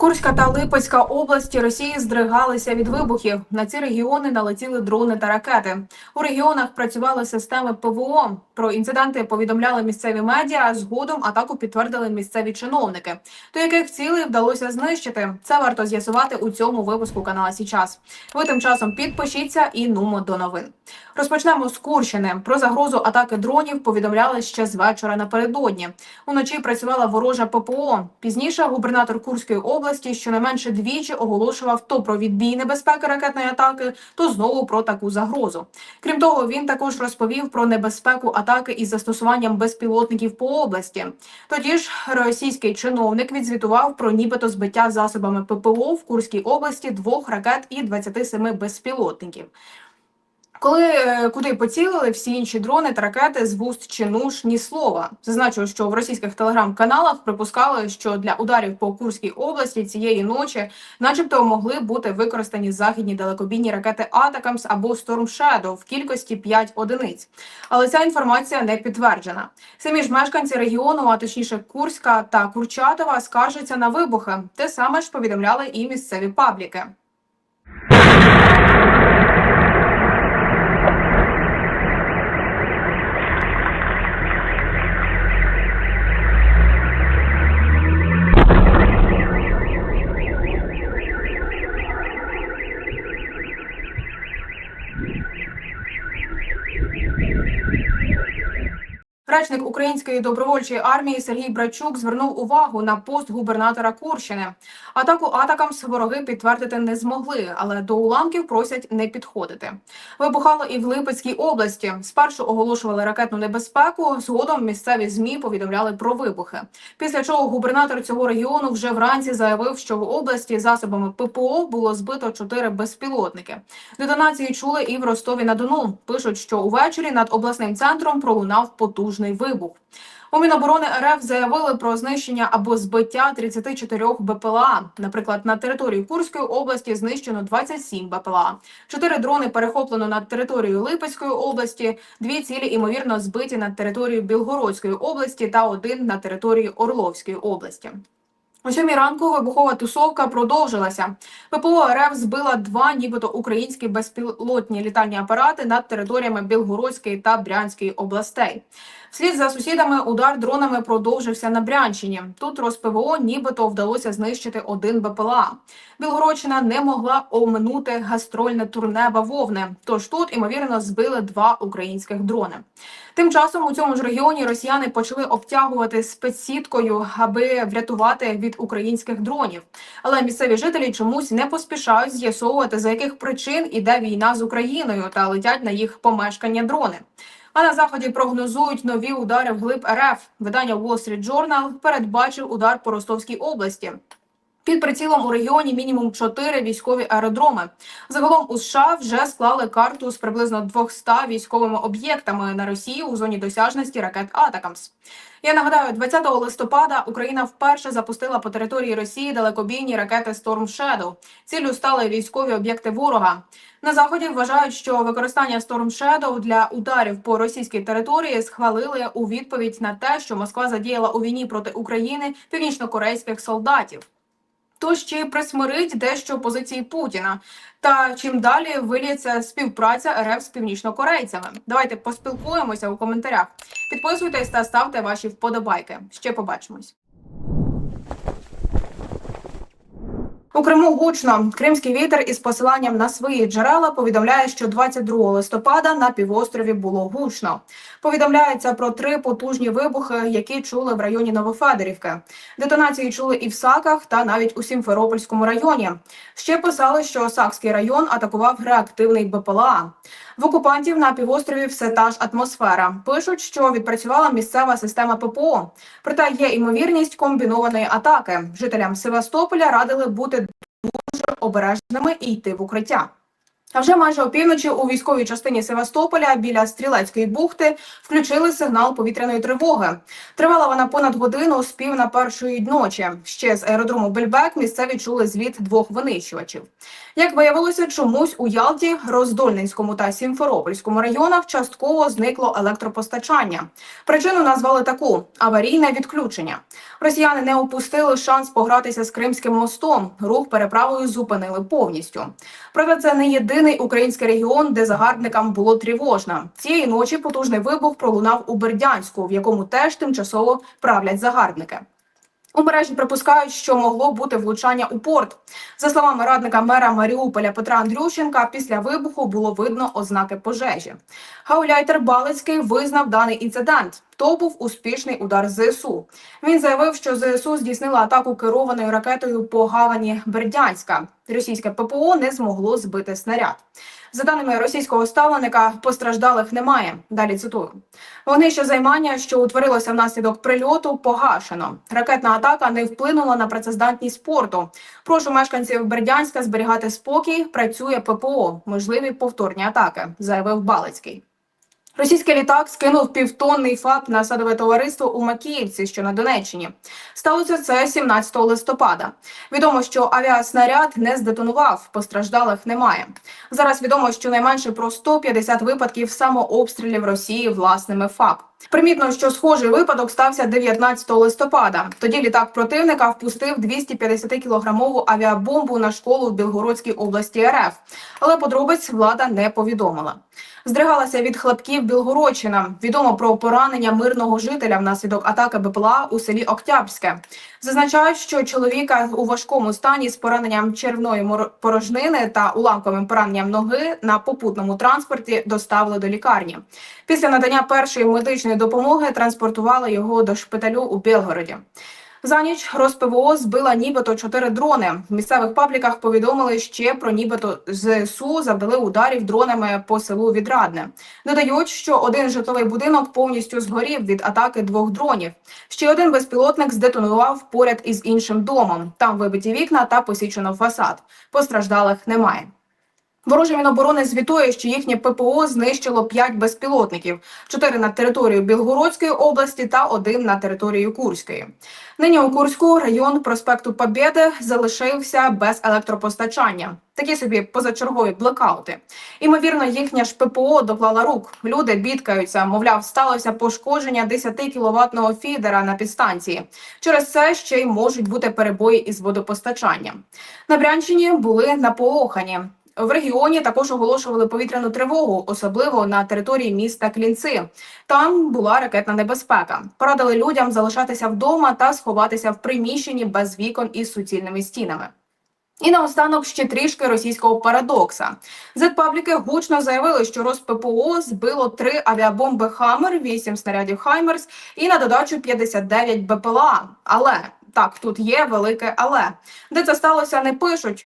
Курська та Липецька області Росії здригалися від вибухів. На ці регіони налетіли дрони та ракети. У регіонах працювали системи ПВО. Про інциденти повідомляли місцеві медіа. а Згодом атаку підтвердили місцеві чиновники. До яких цілей вдалося знищити? Це варто з'ясувати у цьому випуску канала Січас. Ви тим часом підпишіться і нумо до новин. Розпочнемо з Курщини. Про загрозу атаки дронів повідомляли ще з вечора напередодні. Уночі працювала ворожа ППО. Пізніше губернатор Курської області щонайменше двічі оголошував то про відбій небезпеки ракетної атаки, то знову про таку загрозу. Крім того, він також розповів про небезпеку атаки із застосуванням безпілотників по області. Тоді ж російський чиновник відзвітував про нібито збиття засобами ППО в Курській області двох ракет і 27 безпілотників. Коли е, куди поцілили всі інші дрони та ракети з вуст чи нуж ні слова. Зазначу, що в російських телеграм-каналах припускали, що для ударів по Курській області цієї ночі, начебто, могли бути використані західні далекобійні ракети Атакамс або Storm Shadow в кількості 5 одиниць. Але ця інформація не підтверджена. Самі ж мешканці регіону, а точніше Курська та Курчатова, скаржаться на вибухи. Те саме ж повідомляли і місцеві пабліки. Речник української добровольчої армії Сергій Брачук звернув увагу на пост губернатора Курщини. Атаку атакамс вороги підтвердити не змогли, але до уламків просять не підходити. Вибухало і в Липецькій області. Спершу оголошували ракетну небезпеку. Згодом місцеві змі повідомляли про вибухи. Після чого губернатор цього регіону вже вранці заявив, що в області засобами ППО було збито чотири безпілотники. Детонації чули і в Ростові на Дону. Пишуть, що увечері над обласним центром пролунав потужний вибух. У Міноборони РФ заявили про знищення або збиття 34 БПЛА. Наприклад, на території Курської області знищено 27 БПЛА. Чотири дрони перехоплено над територією Липецької області, дві цілі ймовірно збиті над територією Білгородської області та один на території Орловської області. О сьомій ранку вибухова тусовка продовжилася. ППО РФ збила два, нібито українські безпілотні літальні апарати над територіями Білгородської та Брянської областей. Вслід за сусідами удар дронами продовжився на Брянщині. Тут РосПВО нібито вдалося знищити один БПЛА. Білгородщина не могла оминути гастрольне турне бавовни. Тож тут ймовірно збили два українських дрони. Тим часом у цьому ж регіоні росіяни почали обтягувати спецсіткою, аби врятувати від українських дронів. Але місцеві жителі чомусь не поспішають з'ясовувати за яких причин іде війна з Україною та летять на їх помешкання дрони. А на заході прогнозують нові удари вглиб РФ. Видання Wall Street Journal передбачив удар по Ростовській області. Під прицілом у регіоні мінімум чотири військові аеродроми. Загалом у США вже склали карту з приблизно 200 військовими об'єктами на Росії у зоні досяжності ракет Атакамс. Я нагадаю, 20 листопада Україна вперше запустила по території Росії далекобійні ракети Storm Shadow. Ціллю стали військові об'єкти ворога. На заході вважають, що використання Storm Shadow для ударів по російській території схвалили у відповідь на те, що Москва задіяла у війні проти України північнокорейських солдатів. Тож й присмирить дещо позиції Путіна? Та чим далі виліється співпраця РФ з північнокорейцями? Давайте поспілкуємося у коментарях. Підписуйтесь та ставте ваші вподобайки. Ще побачимось. У Криму гучно кримський вітер із посиланням на свої джерела повідомляє, що 22 листопада на півострові було гучно. Повідомляється про три потужні вибухи, які чули в районі Новофедерівки. Детонації чули і в Саках, та навіть у Сімферопольському районі. Ще писали, що Сакський район атакував реактивний БПЛА. В окупантів на півострові все та ж атмосфера. Пишуть, що відпрацювала місцева система ППО. Проте є ймовірність комбінованої атаки. Жителям Севастополя радили бути дуже обережними і йти в укриття. А вже майже опівночі у військовій частині Севастополя біля стрілецької бухти включили сигнал повітряної тривоги. Тривала вона понад годину з пів на першої ночі. Ще з аеродрому Бельбек місцеві чули зліт двох винищувачів. Як виявилося, чомусь у Ялті, Роздольненському та Сімферопольському районах частково зникло електропостачання. Причину назвали таку аварійне відключення. Росіяни не опустили шанс погратися з Кримським мостом. Рух переправою зупинили повністю. Проте це не єдиний український регіон, де загарбникам було тривожно. Цієї ночі потужний вибух пролунав у Бердянську, в якому теж тимчасово правлять загарбники. У мережі припускають, що могло бути влучання у порт. За словами радника мера Маріуполя Петра Андрющенка, після вибуху було видно ознаки пожежі. Гауляйтер Балицький визнав даний інцидент. То був успішний удар ЗСУ. Він заявив, що ЗСУ здійснила атаку керованою ракетою по гавані Бердянська. Російське ППО не змогло збити снаряд. За даними російського ставленика, постраждалих немає. Далі цитую. Вогнище займання, що утворилося внаслідок прильоту, погашено. Ракетна атака не вплинула на працездатність порту. Прошу мешканців Бердянська зберігати спокій. Працює ППО. Можливі повторні атаки, заявив Балицький. Російський літак скинув півтонний ФАП на садове товариство у Макіївці, що на Донеччині. Сталося це 17 листопада. Відомо, що авіаснаряд не здетонував, постраждалих немає. Зараз відомо, що найменше про 150 випадків самообстрілів Росії власними ФАП. Примітно, що схожий випадок стався 19 листопада. Тоді літак противника впустив 250-кілограмову авіабомбу на школу в Білгородській області РФ. Але подробиць влада не повідомила. Здригалася від хлопків Білгородщина. Відомо про поранення мирного жителя внаслідок атаки БПЛА у селі Октябрське. Зазначають, що чоловіка у важкому стані з пораненням червної порожнини та уламковим пораненням ноги на попутному транспорті доставили до лікарні. Після надання першої медичної допомоги транспортували його до шпиталю у Білгороді. За ніч РосПВО збила нібито чотири дрони. В місцевих пабліках повідомили ще про нібито ЗСУ завдали ударів дронами по селу Відрадне. Додають, що один житловий будинок повністю згорів від атаки двох дронів. Ще один безпілотник здетонував поряд із іншим домом. Там вибиті вікна та посічено фасад. Постраждалих немає. Ворожа Міноборони звітує, що їхнє ППО знищило 5 безпілотників: 4 на територію Білгородської області та один на територію Курської. Нині у Курську район проспекту Побєди залишився без електропостачання. Такі собі позачергові блекаути. Імовірно, їхня ж ППО доклала рук. Люди бідкаються, мовляв, сталося пошкодження 10 кіловатного фідера на підстанції. Через це ще й можуть бути перебої із водопостачанням. На Брянщині були наполохані. В регіоні також оголошували повітряну тривогу, особливо на території міста Клінци. Там була ракетна небезпека. Порадили людям залишатися вдома та сховатися в приміщенні без вікон із суцільними стінами. І наостанок ще трішки російського парадокса. Зетпабліки гучно заявили, що РосППО збило три авіабомби Хаммер, 8 снарядів Хаймерс і на додачу 59 БПЛА. Але так, тут є велике але де це сталося, не пишуть.